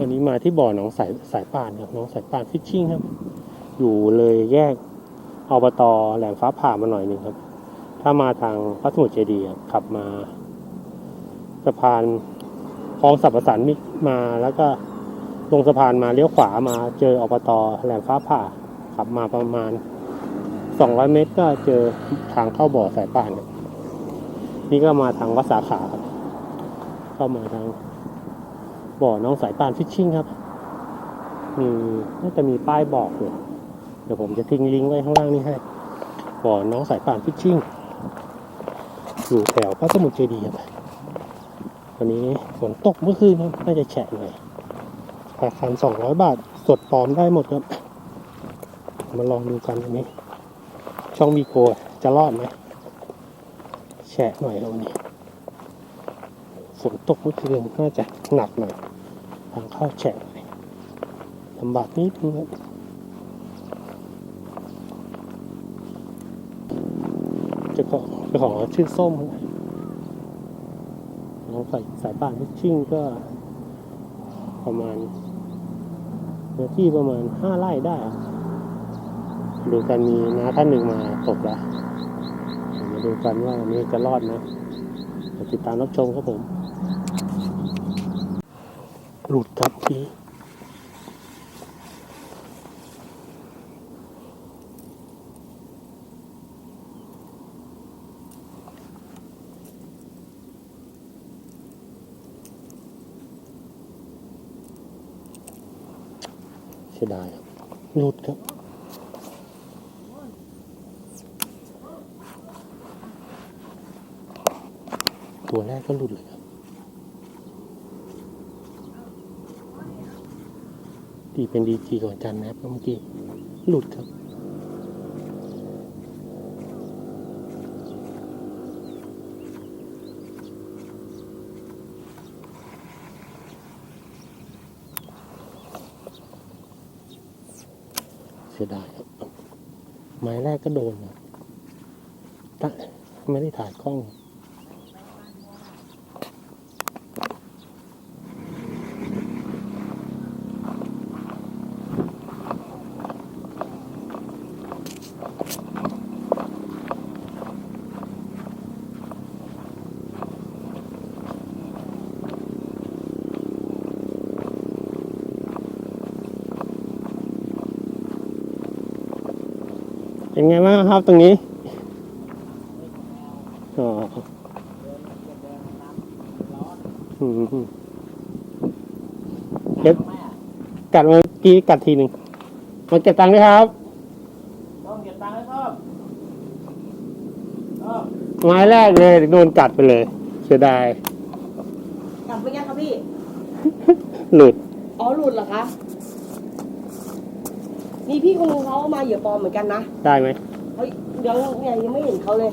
วันนี้มาที่บ่อหนองสายสายป่านครับหนองสายป่านฟิชชิ่งครับ อยู่เลยแยกอบตแหลมฟ้าผ่ามาหน่อยหนึ่งครับ ถ้ามาทางพระสมุทรเจดีย์ขับมาสะพานคลองสับปะสานมิมาแล้วก็ลงสะพานมาเลี้ยวขวามาเจออบตแหลมฟ้าผ่าขับมาประมาณ 200 เมตรก็เจอทางเข้าบ่อสายป่าน นี่ก็มาทางวัดสาขาครับ เข้ามาทาง บ่อน้องสายปานฟิชชิ่งครับ มีน่าจะมีป้ายบอกอยู่เดี๋ยวผมจะทิ้งลิงก์ไว้ข้างล่างนี้ให้บ่อน้องสายปานฟิชชิ่งอยู่แถวพระสมุทรเจดีย์ครับวันนี้ฝนตกเมื่อคืนครับน่าจะแฉะหน่อยราคาสองร้อยบาทสดปลอมได้หมดครับ มาลองดูกันอันนี้ ช่องมีโกจะรอดไหมแฉะหน่อยครับวันนี้ฝนตกเมื่อคืนน่าจะหนักหน่อย เข้าแฉะหน่อยลำบากนิดนึงเจ้าของเจ้าของชื่อส้มครับน้องใส่สายป่านพิชชิ่งก็ประมาณเนื้อที่ประมาณห้าไร่ได้ครับดูกันมีน้าท่านหนึ่งมาตกแล้วมาดูกันว่าวันนี้จะรอดไหมติดตามรับชมครับผม หลุดครับพี่เสียดายครับหลุดครับตัวแรกก็หลุดเลยครับ ดีเป็นดีจีของจันนะครับเมื่อกี้หลุดครับ เสียดายครับไม้แรกก็โดนครับตะไม่ได้ถ่ายกล้อง เป็นไงบ้างครับตรงนี้อ๋ออืมเก็บกัดเมื่อกี้กัดทีหนึ่งมาเก็บตังค์ด้วยครับ ต้องเก็บตังค์ให้เพิ่มเออไม้แรกเลยโดนกัดไปเลย เสียดาย กลับไปยังคะพี่ หลุด อ๋อหลุดเหรอคะ มีพี่คนนึงเขามาเหยื่อปลอมเหมือนกันนะได้ไหมเขายังเนี่ยยังไม่เห็นเขาเลย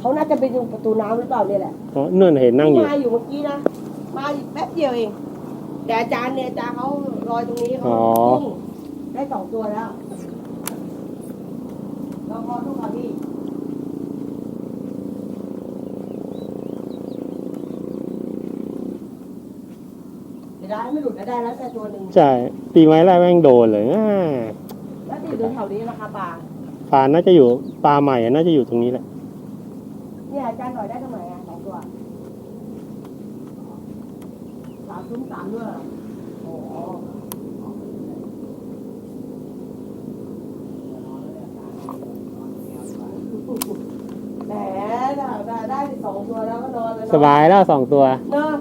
เขาน่าจะไปดูประตูน้ำหรือเปล่าเนี่ยแหละอ๋อเนื่นเห็นนั่งอยู่ มาอยู่เมื่อกี้นะ มาแป๊บเดียวเอง แต่อาจารย์เนี่ยอาจารย์เขาลอยตรงนี้เขาอ๋อยิงได้สองตัวแล้วลองพอดูค่ะพี่ไม่ได้ไม่หลุดก็ได้แล้วแต่ตัวหนึ่ง ใช่ตีไม้แรกแม่งโดนเลยอ่า แล้วติดอยู่แถวนี้นะคะปลาปลาน่าจะอยู่ปลาใหม่อะน่าจะอยู่ตรงนี้แหละเนี่ยอาจารย์หน่อยได้ตรงไหนอะสองตัวสามซุ้มสามด้วยเหรอโอ้โหแหมได้ได้ได้สองตัวแล้วก็นอนเลยเนอะสบายแล้วสองตัวเนอะ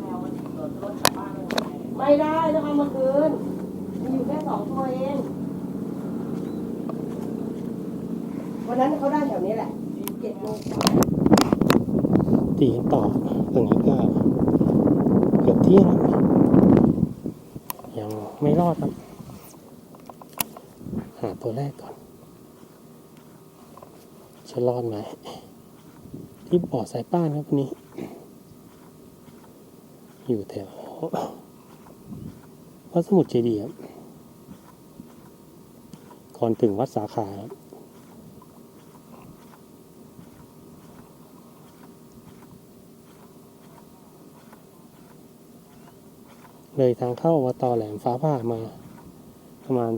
แมวมันเกิดรถกลับบ้านไม่ได้ ไม่ได้ต้องเอามาคืนมีอยู่แค่สองตัวเอง วันนั้นเขาได้แถวนี้แหละเจ็ดโมงตีกันต่อตรงนี้ก็เกือบเที่ยงยังไม่รอดครับ หาตัวแรกก่อน จะรอดไหมที่บ่อสายป้านครับวันนี้ อยู่แถววัดสมุทรเจดีย์ครับก่อนถึงวัดสาขาครับ เลยทางเข้าอบตแหลมฟ้าผ่ามา ประมาณ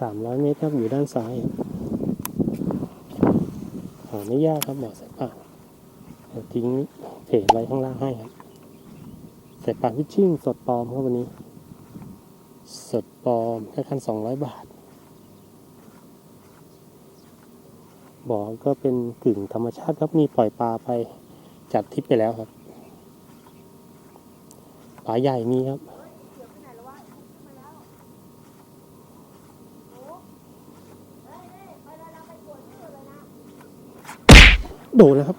สามร้อยเมตรครับอยู่ด้านซ้ายหาไม่ยากครับบ่อสายป่าเดี๋ยวทิ้งเพจไว้ข้างล่างให้ครับสายป่าพิชชิ่งสดปลอมครับวันนี้ สดปลอมแค่คันสองร้อยบาทบ่อก็เป็นกึ่งธรรมชาติครับมีปล่อยปลาไปจัดทริปไปแล้วครับ ปลาใหญ่มีครับ โดนแล้วครับ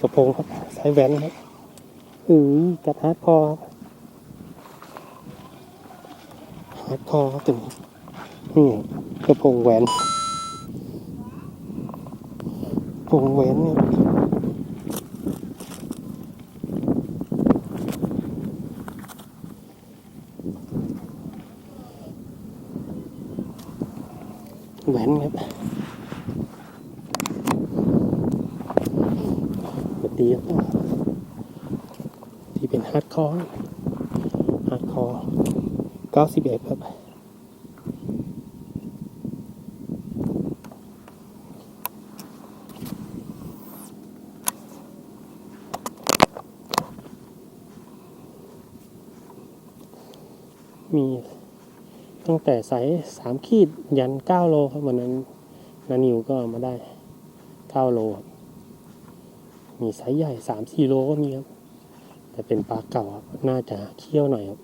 สะโพงครับสายแว้นครับอือกัดฮาร์ดคอครับฮาร์ดคอครับตัวนี้นี่กระโปรงแหวนโปรงแหวนเนี่ยแหวนครับปกติครับที่เป็นฮาร์ดคอร์ ฮาคอ91 ครับ มีตั้งแต่ไซส์สามขีดยันเก้าโลครับ วันนั้นนานิวก็มาได้เก้าโลครับมีไซส์ใหญ่สามสี่โลก็มีครับ แต่เป็นปลาเก่าครับน่าจะเคี่ยวหน่อยครับ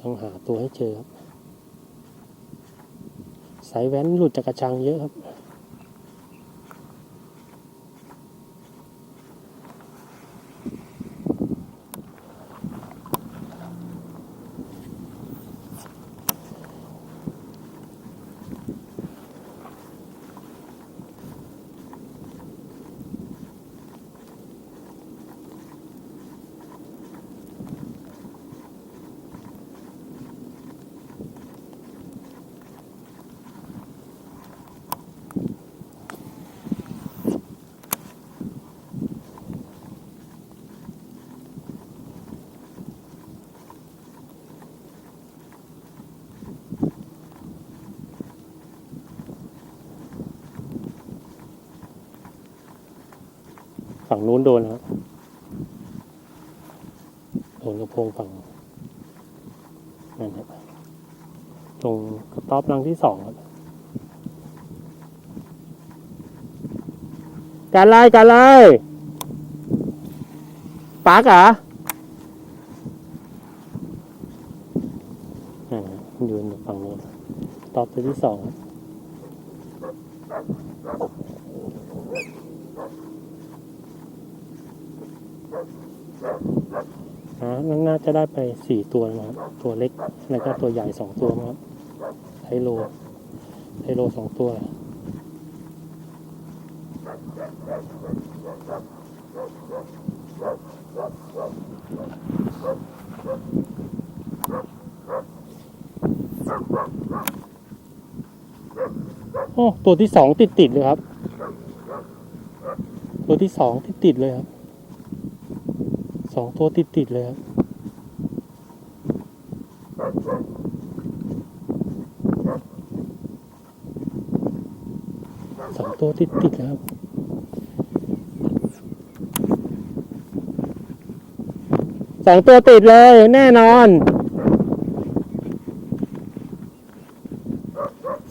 ต้องหาตัวให้เจอครับ สายแว้นหลุดจากกระชังเยอะครับ ฝั่งนู้นโดนครับโดนกระโปรงฝั่งนั่นครับตรงกระต๊อบรังที่สองครับการไล่การไล่ปากเหรอนั่นครับยืนอยู่ฝั่งนู้นตอบตัวที่สองครับ นั่นน่าจะได้ไปสี่ตัวนะครับ ตัวเล็กแล้วก็ตัวใหญ่สองตัวนะครับไทโลไทโลสองตัวโอ้ตัวที่สองติดติดๆเลยครับ ตัวที่สองติดติดๆเลยครับ สองตัวติดติดเลยครับสองตัวติดติดครับสองตัวติดเลยแน่นอน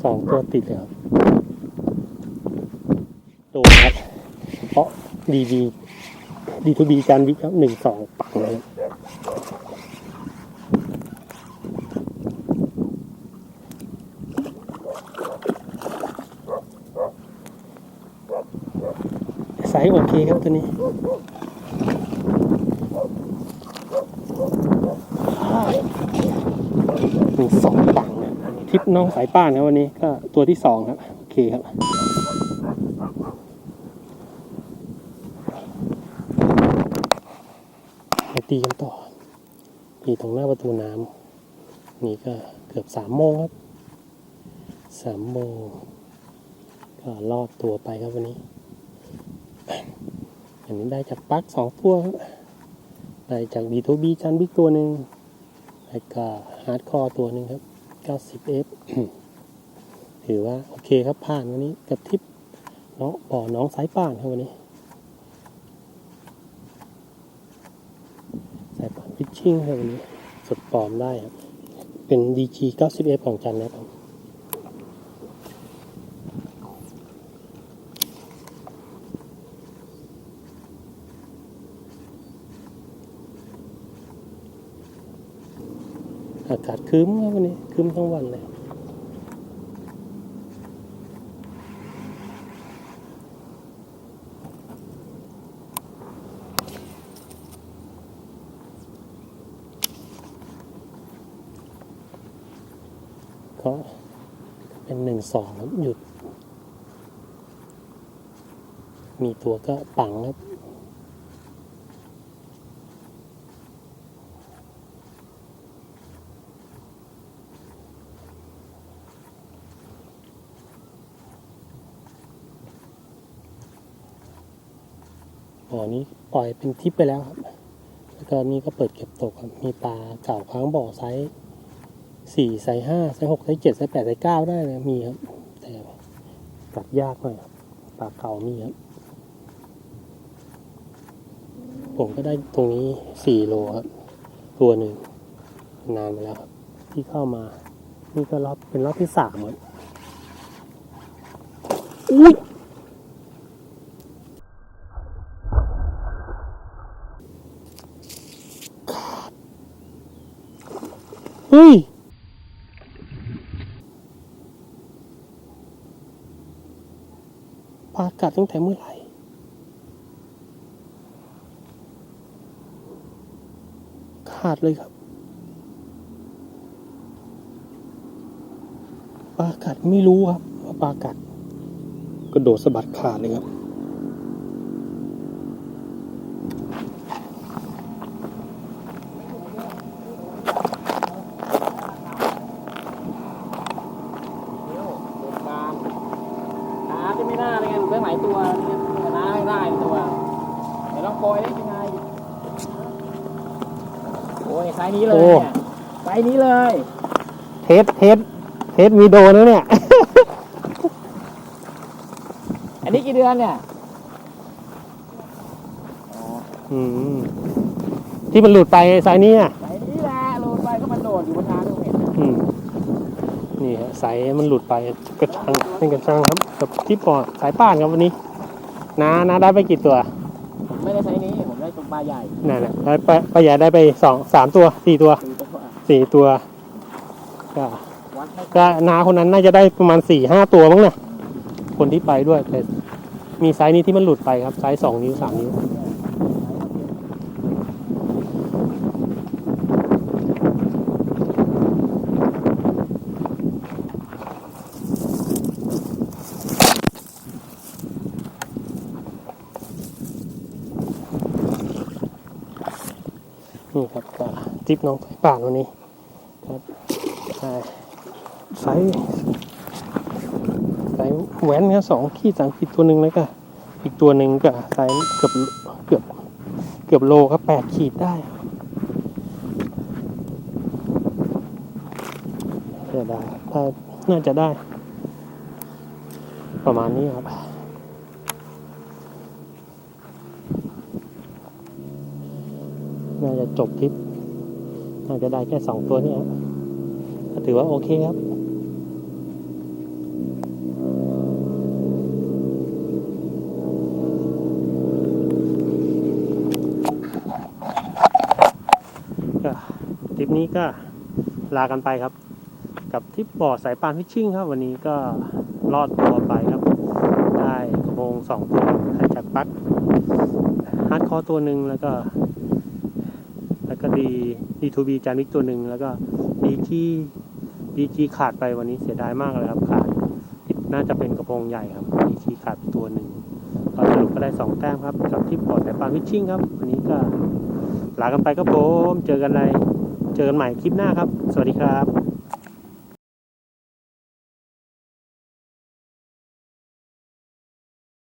สองตัวติดเลยครับโดนครับเพราะดีดี ดีทูบีการวิกครับหนึ่งสองปังเลยไซส์โอเคครับตัวนี้หนึ่งสองปังเนี่ยทริปน้องสายป้านครับวันนี้ก็ตัวที่สองครับ โอเคครับ ไป ตีกันต่อนี่ตรงหน้าประตูน้ำนี่ก็เกือบสามโมงครับสามโมงก็ลอดตัวไปครับวันนี้ อันนี้ได้จากปลั๊กสองตัวครับได้จากดีทูบีจันบิ๊กตัวหนึ่งแล้วก็ฮาร์ดคอร์ตัวหนึ่งครับ 90F ถือว่าโอเคครับผ่านวันนี้กับทริปน้องบ่อน้องสายป่านครับวันนี้ สายป่านฟิ ชิ่งครับวันนี้สดปลอมได้ครับ เป็น DG 90F ของจันนะครับอากาศคืมครับวันนี้คืมทั้งวันเลย ก็เป็นหนึ่งสองครับหยุด มีตัวก็ปังครับบ่อนี้ปล่อยเป็นทิปไปแล้วครับ แล้วก็นี่ก็เปิดเก็บตกครับ มีปลาเก่าค้างบ่อไซส์ สี่ไซส์ห้าไซส์หกไซส์เจ็ดไซส์แปดไซส์เก้าได้เลยมีครับ แต่กัดยากหน่อยครับปลาเก่ามีครับ ผมก็ได้ตรงนี้สี่โลครับ ตัวหนึ่งนานมาแล้วครับ ที่เข้ามา นี่ก็รอบเป็นรอบที่สามครับอุ้ย เฮ้ย ปลา กัดตั้งแต่เมื่อไหร่ขาดเลยครับปลากัดไม่รู้ครับว่าปลากัดกระโดดสะบัดขาดเลยครับ เดี๋ยวเดินกลางน้าที่ไม่น่าเลยไงหลุดไปหลายตัวเนี่ยน้าไม่ได้ตัวเดี๋ยวลองโปรยได้ยังไงโอ้ยไซส์นี้เลยเนี่ยไซส์นี้เลยเทสเทสเทสมีโดนแล้วเนี่ย อันนี้กี่เดือนเนี่ยอืมที่มันหลุดไปไซส์นี้อะไซส์นี้แหละโหลดไปก็มันโดดอยู่บนน้ำตรงนี้อืมนี่ฮะสายมันหลุดไปกระชังเป็นกระชังครับกับที่ปอดสายป่านครับวันนี้น้าน้าได้ไปกี่ตัว ใหญ่นั่นแหละได้ไปป้าใหญ่ได้ไปสองสามตัวสี่ตัวคือตัวสี่ตัวก็วัดให้ก็นาคนนั้นน่าจะได้ประมาณสี่ห้าตัวมั้งนะคนที่ไปด้วยแต่มีไซส์นี้ที่มันหลุดไปครับไซส์สองนิ้วสามนิ้ว นี่ครับก็ทริปน้องป่านวันนี้ครับใช่ไซส์ไซส์แหวนเนี่ยสองขีดสามขีดตัวหนึ่งแล้วก็อีกตัวหนึ่งก็ไซส์เกือบเกือบเกือบโลครับแปดขีดได้จะได้ถ้าน่าจะได้ ประมาณนี้ครับ น่าจะจบทริปน่าจะได้แค่สองตัวนี้ครับถือว่าโอเคครับก็ทริปนี้ก็ลากันไปครับ กับทริปบ่อสายปานฟิชชิ่งครับ วันนี้ก็รอดตัวไปครับ ได้กระโปงสองตัวได้จากปักฮาร์ดคอร์ตัวหนึ่งแล้วก็ ดีดีทูบีจานิกตัวหนึ่งแล้วก็ดีจีดีจีขาดไปวันนี้เสียดายมากเลยครับขาดน่าจะเป็นกระโปรงใหญ่ครับดีจีขาดตัวหนึ่งก็สรุปก็ได้สองแต้มครับกับที่ปอดแต่ปานวิชชิ่งครับ วันนี้ก็ลากันไปครับผม เจอกันในเจอกันใหม่คลิปหน้าครับ สวัสดีครับ